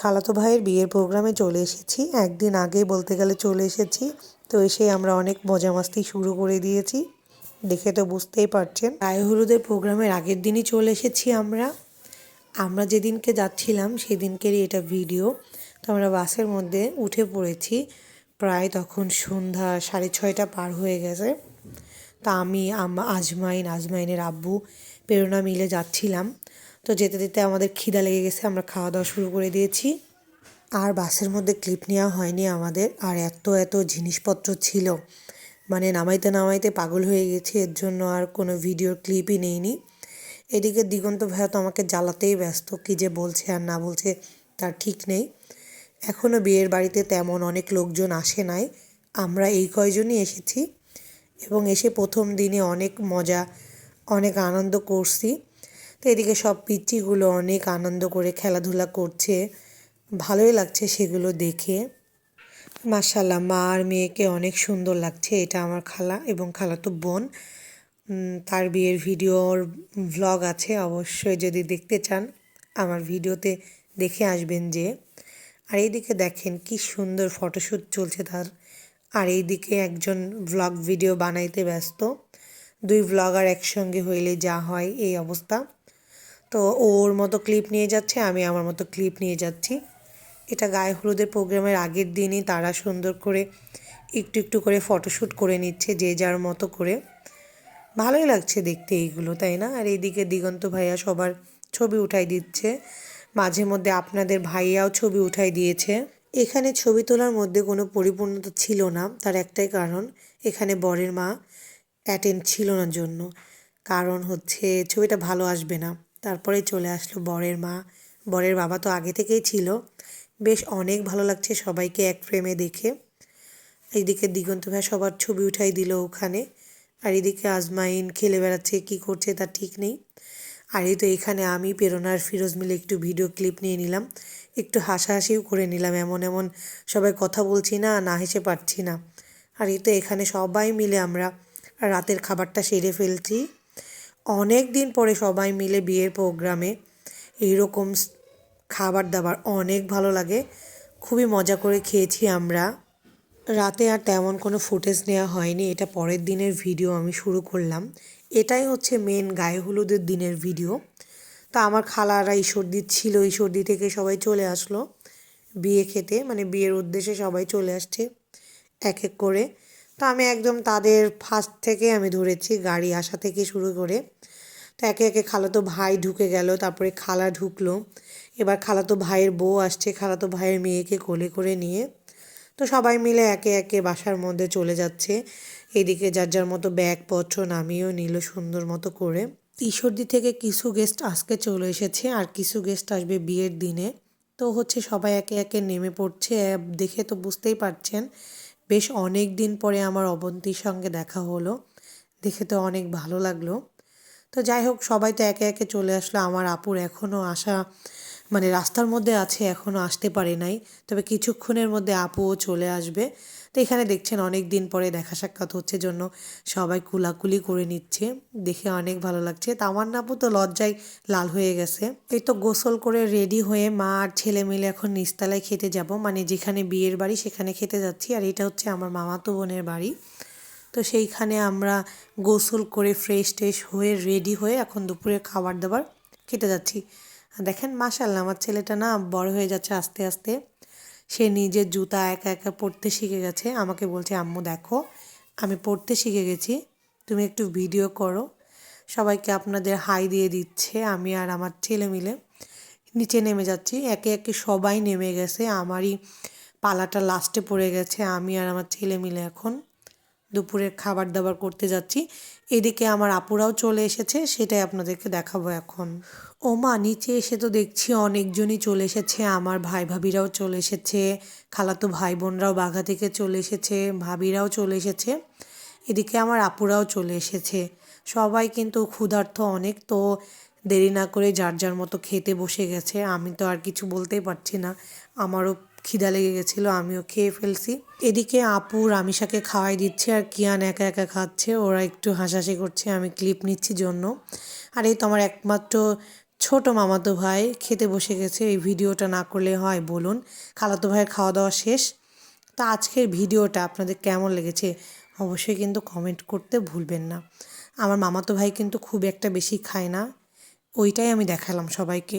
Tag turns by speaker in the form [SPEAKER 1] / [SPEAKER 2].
[SPEAKER 1] খালাতো ভাইয়ের বিয়ের প্রোগ্রামে চলে এসেছি। একদিন আগে বলতে গেলে চলে এসেছি। তো এসে আমরা অনেক মজা মাস্তি শুরু করে দিয়েছি। দেখে তো বুঝতেই পারছেন। গায়ে হলুদের প্রোগ্রামের আগের দিনই চলে এসেছি আমরা। আমরা যেদিনকে যাচ্ছিলাম সেদিনকেরই এটা ভিডিও। তো আমরা বাসের মধ্যে উঠে পড়েছি। প্রায় তখন সন্ধ্যা সাড়ে ছয়টা পার হয়ে গেছে। তা আমি আজমাইন, আজমাইনের আব্বু প্রেরণা মিলে যাচ্ছিলাম। তো যেতে যেতে আমাদের খিদা লেগে গেছে, আমরা খাওয়া দাওয়া শুরু করে দিয়েছি। আর বাসের মধ্যে ক্লিপ নেওয়া হয়নি আমাদের, আর এত এত জিনিসপত্র ছিল। মানে নামাইতে নামাইতে পাগল হয়ে গেছি, এর জন্য আর কোনো ভিডিওর ক্লিপই নেইনি। এদিকে দিগন্ত ভাইয়া তো আমাকে জ্বালাতেই ব্যস্ত, কী যে বলছে আর না বলছে তার ঠিক নেই। এখনও বিয়ের বাড়িতে তেমন অনেক লোকজন আসে নাই, আমরা এই কয়জনই এসেছি। এবং এসে প্রথম দিনে অনেক মজা, অনেক আনন্দ করছি। তো এদিকে সব পিচ্চিগুলো অনেক আনন্দ করে খেলাধুলা করছে। ভালোই লাগছে সেগুলো দেখে। মার্শাল্লাহ মা আর মেয়েকে অনেক সুন্দর লাগছে। এটা আমার খালা এবং খালাতো বোন। তার বিয়ের ভিডিওর ভ্লগ আছে, অবশ্যই যদি দেখতে চান, আমার ভিডিওতে দেখে আসবেন যে। আর এইদিকে দেখেন কি সুন্দর ফটোশ্যুট চলছে তার। আর এইদিকে একজন ভ্লগ ভিডিও বানাইতে ব্যস্ত। দুই ভ্লগার একসঙ্গে হইলে যা হয়, এই অবস্থা। তো ওর মতো ক্লিপ নিয়ে যাচ্ছে, আমি আমার মতো ক্লিপ নিয়ে যাচ্ছি। এটা গায়ে হলুদের প্রোগ্রামের আগের দিনই তারা সুন্দর করে একটু একটু করে ফটোশ্যুট করে নিচ্ছে, যে যার মতো করে। ভালোই লাগছে দেখতে এইগুলো, তাই না? আর এইদিকে দিগন্ত ভাইয়া সবার ছবি উঠাই দিচ্ছে। মাঝে মধ্যে আপনাদের ভাইয়াও ছবি উঠাই দিয়েছে। এখানে ছবি তোলার মধ্যে কোনো পরিপূর্ণতা ছিল না, তার একটাই কারণ, এখানে বরের মা অ্যাটেন্ড ছিল না জন্য। কারণ হচ্ছে ছবিটা ভালো আসবে না। তারপরে চলে আসলো বরের মা। বরের বাবা তো আগে থেকেই ছিল। বেশ অনেক ভালো লাগছে সবাইকে এক ফ্রেমে দেখে। এইদিকে দিগন্ত ভাই সবার ছবি উঠাই দিল ওখানে। আর এদিকে আজমাইন খেলে বেড়াচ্ছে, কি করছে তা ঠিক নেই। আর এই তো এখানে আমি, প্রেরণার ফিরোজ মিলে একটু ভিডিও ক্লিপ নিয়ে নিলাম। একটু হাসাহাসিও করে নিলাম, এমন এমন সবাই কথা বলছি না না হেসে পারছি না। আর এই তো এখানে সবাই মিলে আমরা রাতের খাবারটা সেরে ফেলছি। অনেক দিন পরে সবাই মিলে বিয়ের প্রোগ্রামে এইরকম খাবার দাবার অনেক ভালো লাগে। খুবই মজা করে খেয়েছি আমরা। রাতে আর তেমন কোনো ফুটেজ নেওয়া হয়নি, এটা পরের দিনের ভিডিও আমি শুরু করলাম। এটাই হচ্ছে মেন গায়ে হলুদের দিনের ভিডিও। তা আমার খালারা ঈশ্বরদী ছিল, ঈশ্বরদী থেকে সবাই চলে আসলো। বিয়ে খেতে মানে বিয়ের উদ্দেশ্যে সবাই চলে আসছে, এক এক করে। আমি একদম তাদের ফার্স্ট থেকে আমি ধরেছি গাড়ি আসা থেকে শুরু করে। তো একে একে খালাতো ভাই ঢুকে গেল, তারপরে খালা ঢুকলো। এবার খালাতো ভাইয়ের বউ আসছে, খালাতো ভাইয়ের মেয়েকে কোলে করে নিয়ে। তো সবাই মিলে একে একে বাসার মধ্যে চলে যাচ্ছে। এদিকে যার যার মতো ব্যাগপত্র নামিয়েও নিল সুন্দর মতো করে। ঈশ্বরদি থেকে কিছু গেস্ট আজকে চলে এসেছে, আর কিছু গেস্ট আসবে বিয়ের দিনে। তো হচ্ছে সবাই একে একে নেমে পড়ছে দেখে তো বুঝতেই পারছেন। বেশ অনেক দিন পরে আমার অবন্তীর সঙ্গে দেখা হলো। দেখে তো অনেক ভালো লাগল। তো যাই হোক, সবাই তো একে একে চলে আসলো। আমার আপুর এখনও আসা মানে রাস্তার মধ্যে আছে এখনও আসতে পারে নাই। তবে কিছুক্ষণের মধ্যে আপুও চলে আসবে। তো এখানে দেখছেন অনেক দিন পরে দেখা সাক্ষাৎ হচ্ছে জন্য সবাই কুলাকুলি করে নিচ্ছে। দেখে অনেক ভালো লাগছে। তামান্না আপু তো লজ্জায় লাল হয়ে গেছে। এই তো গোসল করে রেডি হয়ে মা আর ছেলে মিলে এখন নিস্তালায় খেতে যাব। মানে যেখানে বিয়ের বাড়ি সেখানে খেতে যাচ্ছি। আর এটা হচ্ছে আমার মামাতো বোনের বাড়ি। তো সেইখানে আমরা গোসল করে ফ্রেশ ট্রেশ হয়ে রেডি হয়ে এখন দুপুরে খাবার দাবার খেতে যাচ্ছি। দেখেন মাশাল্লাহ আমার ছেলেটা না বড় হয়ে যাচ্ছে আস্তে আস্তে। সে নিজের জুতা একা একা পরতে শিখে গেছে। আমাকে বলছে, আম্মু, দেখো, আমি পড়তে শিখে গেছি। তুমি একটু ভিডিও করো। সবাইকে আপনাদের হাই দিয়ে দিচ্ছে, আমি আর আমার ছেলে মিলে। নিচে নেমে যাচ্ছি। একে একে সবাই নেমে গেছে। আমারই পালাটা লাস্টে পড়ে গেছে, আমি আর আমার ছেলে মিলে এখন। দুপুরের খাবার দাবার করতে যাচ্ছি। এদিকে আমার আপুরাও চলে এসেছে, সেটাই আপনাদেরকে দেখাবো এখন। ও মা নিচে এসে তো দেখছি অনেকজনই চলে এসেছে। আমার ভাই ভাবিরাও চলে এসেছে, খালাতো ভাই বোনরাও বাঘা থেকে চলে এসেছে, ভাবিরাও চলে এসেছে। এদিকে আমার আপুরাও চলে এসেছে। সবাই কিন্তু ক্ষুধার্ত অনেক, তো দেরি না করে যার যার মতো খেতে বসে গেছে। আমি তো আর কিছু বলতেই পারছি না। আমারও খিদা লেগে গেছিল, আমিও খেয়ে ফেলছি। এদিকে আপু রামিসাকে খাওয়াই দিচ্ছে আর কিয়ান একা একা খাচ্ছে, ওরা একটু হাসাহাসি করছে, আমি ক্লিপ নিচ্ছি জন্য। আর এই তো আমার একমাত্র ছোট মামাতো ভাই খেতে বসে গেছে, এই ভিডিওটা না করলে হয় বলুন। খালাতো ভাইয়ের খাওয়া দাওয়া শেষ। তো আজকের ভিডিওটা আপনাদের কেমন লেগেছে অবশ্যই কিন্তু কমেন্ট করতে ভুলবেন না। আমার মামাতো ভাই কিন্তু খুব একটা বেশি খায় না, ওইটাই আমি দেখালাম সবাইকে।